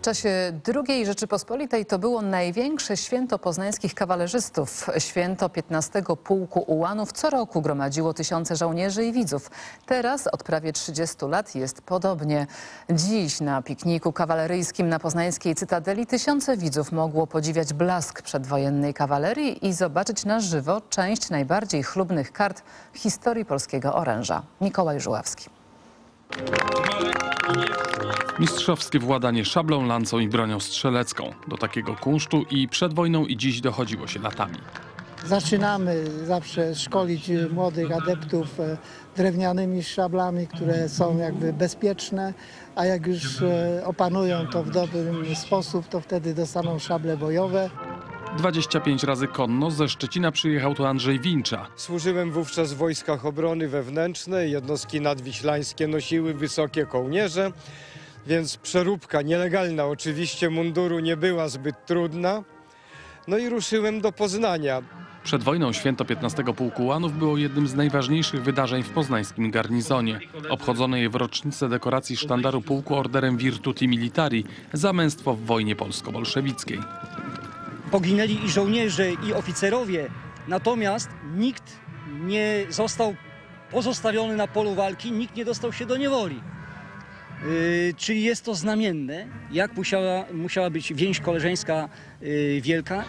W czasie II Rzeczypospolitej to było największe święto poznańskich kawalerzystów. Święto 15 Pułku Ułanów co roku gromadziło tysiące żołnierzy i widzów. Teraz od prawie 30 lat jest podobnie. Dziś na pikniku kawaleryjskim na poznańskiej Cytadeli tysiące widzów mogło podziwiać blask przedwojennej kawalerii i zobaczyć na żywo część najbardziej chlubnych kart historii polskiego oręża. Mikołaj Żuławski. Mistrzowskie władanie szablą, lancą i bronią strzelecką. Do takiego kunsztu i przed wojną i dziś dochodziło się latami. Zaczynamy zawsze szkolić młodych adeptów e, drewnianymi szablami, które są jakby bezpieczne, a jak już e, opanują to w dobrym sposób, to wtedy dostaną szable bojowe. 25 razy konno ze Szczecina przyjechał tu Andrzej Wincza. Służyłem wówczas w wojskach obrony wewnętrznej. Jednostki nadwiślańskie nosiły wysokie kołnierze, więc przeróbka nielegalna oczywiście munduru nie była zbyt trudna. No i ruszyłem do Poznania. Przed wojną święto 15 Pułku Ułanów było jednym z najważniejszych wydarzeń w poznańskim garnizonie. Obchodzono je w rocznicę dekoracji sztandaru pułku orderem Virtuti Militari za męstwo w wojnie polsko-bolszewickiej. poginęli i żołnierze, i oficerowie, natomiast nikt nie został pozostawiony na polu walki, nikt nie dostał się do niewoli. Yy, czyli jest to znamienne, jak musiała, musiała być więź koleżeńska yy, wielka.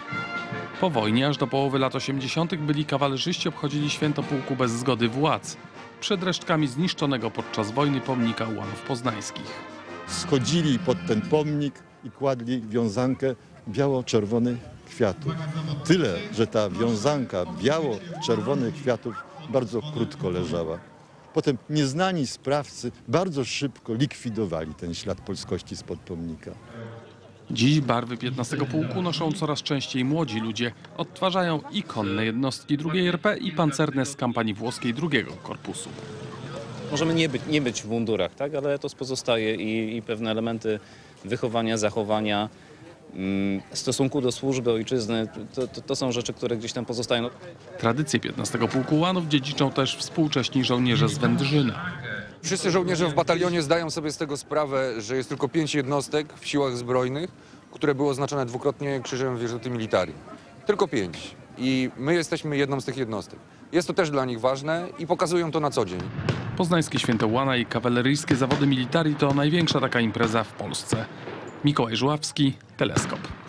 Po wojnie aż do połowy lat 80. byli kawalerzyści obchodzili święto pułku bez zgody władz. Przed resztkami zniszczonego podczas wojny pomnika Ułanów Poznańskich. schodzili pod ten pomnik i kładli wiązankę biało-czerwonych kwiatów. Tyle, że ta wiązanka biało-czerwonych kwiatów bardzo krótko leżała. Potem nieznani sprawcy bardzo szybko likwidowali ten ślad polskości spod pomnika. Dziś barwy 15 pułku noszą coraz częściej młodzi ludzie. Odtwarzają i konne jednostki II RP i pancerne z kampanii włoskiej II Korpusu. Możemy nie być, nie być w mundurach, tak? ale to pozostaje i, i pewne elementy wychowania, zachowania, stosunku do służby, ojczyzny, to, to, to są rzeczy, które gdzieś tam pozostają. Tradycję 15 pułku Ułanów dziedziczą też współcześni żołnierze z Wędrzyna. Wszyscy żołnierze w batalionie zdają sobie z tego sprawę, że jest tylko pięć jednostek w siłach zbrojnych, które były oznaczone dwukrotnie krzyżem Virtuti Militari. Tylko pięć. I my jesteśmy jedną z tych jednostek. Jest to też dla nich ważne i pokazują to na co dzień. Poznańskie Święto Łana i kawaleryjskie zawody militari to największa taka impreza w Polsce. Mikołaj Żuławski, Teleskop.